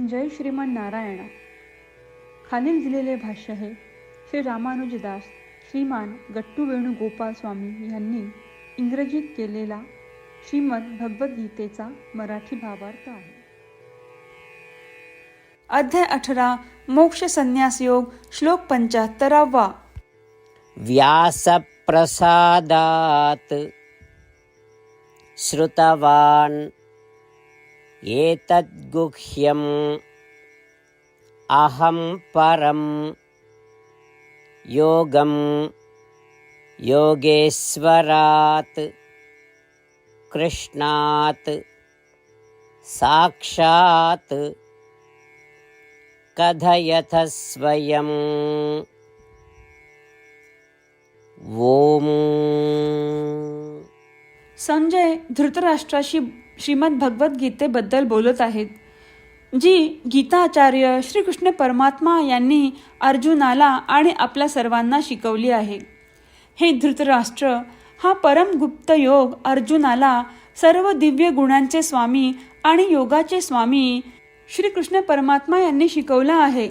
जय श्रीमान नारायण. खालील दिलेले भाष्य हे श्री रामानुजदास श्रीमान गट्टू वेणुगोपाल स्वामी यांनी इंग्रजीत केलेला श्रीमद भगवद्गीतेचा मराठी भावार्थ आहे. अध्याय अठरा मोक्ष संन्यास योग श्लोक पंच्याहत्तरावा. व्यासप्रसादात् श्रुतवान एतद्गुह्यम् अहं परं योगं योगेश्वरात् कृष्णात् साक्षात् कथयथ स्वयम् ओम। संजय धृतराष्ट्राशी श्रीमद भगवद्गीतेबद्दल बोलत आहेत. जी गीताचार्य श्रीकृष्ण परमात्मा यांनी अर्जुनाला आणि आपल्या सर्वांना शिकवली आहे. हे धृतराष्ट्र हा परमगुप्त योग अर्जुनाला सर्व दिव्य गुणांचे स्वामी आणि योगाचे स्वामी श्रीकृष्ण परमात्मा यांनी शिकवला आहे.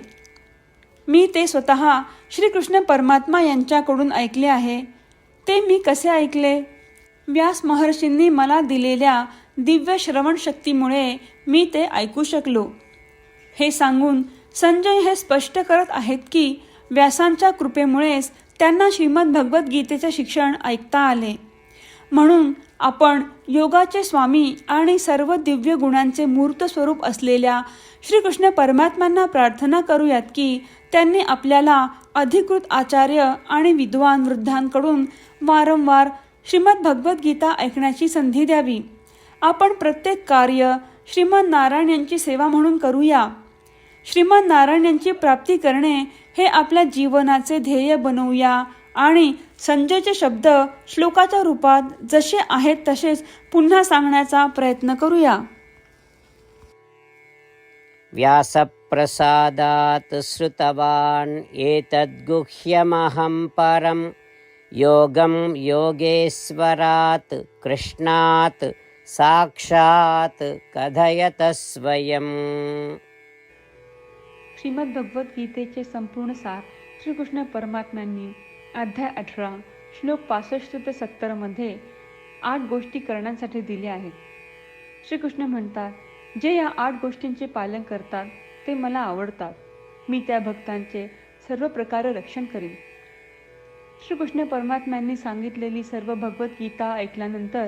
मी ते स्वतः श्रीकृष्ण परमात्मा यांच्याकडून ऐकले आहे. ते मी कसे ऐकले? व्यास महर्षींनी मला दिलेल्या दिव्य श्रवण शक्तीमुळे मी ते ऐकू शकलो. हे सांगून संजय हे स्पष्ट करत आहेत की व्यासांच्या कृपेमुळेच त्यांना श्रीमद भगवद्गीतेचे शिक्षण ऐकता आले. म्हणून आपण योगाचे स्वामी आणि सर्व दिव्य गुणांचे मूर्त स्वरूप असलेल्या श्रीकृष्ण परमात्म्यांना प्रार्थना करूयात की त्यांनी आपल्याला अधिकृत आचार्य आणि विद्वान वृद्धांकडून वारंवार श्रीमद भगवद्गीता ऐकण्याची संधी द्यावी. आपण प्रत्येक कार्य श्रीमद नारायण यांची सेवा म्हणून करूया. श्रीमद नारायण यांची प्राप्ती करणे हे आपल्या जीवनाचे ध्येय बनवूया आणि संजयचे शब्द श्लोकाच्या रूपात जसे आहेत तसेच पुन्हा सांगण्याचा प्रयत्न करूया. व्यासप्रसादात् श्रुतवान् एतद्गुह्यमहं परं. योगं योगेश्वरात् कृष्णात् साक्षात् कथयत स्वयं श्रीमद संपूर्ण सार श्रीकृष्ण परमात्म्यांनी अध्याय अठरा श्लोक पासष्ट ते सत्तरमध्ये आठ गोष्टी करण्यासाठी दिल्या आहेत. श्रीकृष्ण म्हणतात जे या आठ गोष्टींचे पालन करतात ते मला आवडतात. मी त्या भक्तांचे सर्व प्रकारे रक्षण करीन. श्रीकृष्ण परमात्म्यांनी सांगितलेली सर्व भगवद्गीता ऐकल्यानंतर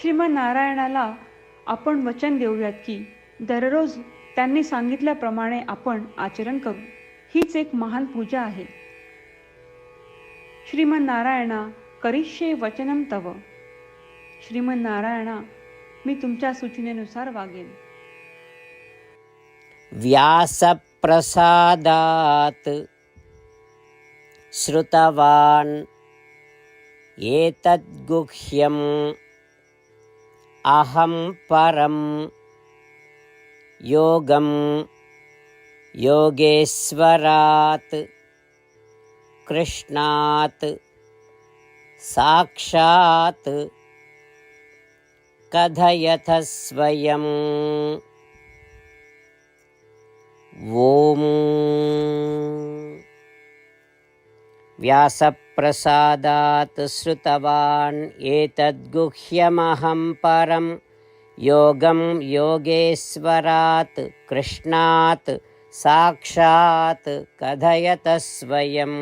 श्रीमन्नारायणाला आपण वचन देऊयात की दररोज त्यांनी सांगितल्याप्रमाणे आपण आचरण करू. हीच एक महान पूजा आहे. श्रीमन्नारायणा करिष्ये वचनम तव. श्रीमन्नारायणा मी तुमच्या सूचनेनुसार वागेन. व्यासप्रसादात् श्रुतवान् एतद्गुह्यम् अहं परं योगं योगेश्वरात् कृष्णात् साक्षात् कथयथ स्वयम् ॐ व्यासप्रसादात् श्रुतवान् एतद्गुह्यमहं परं योगं योगेश्वरात् कृष्णात् साक्षात् कथयत स्वयम्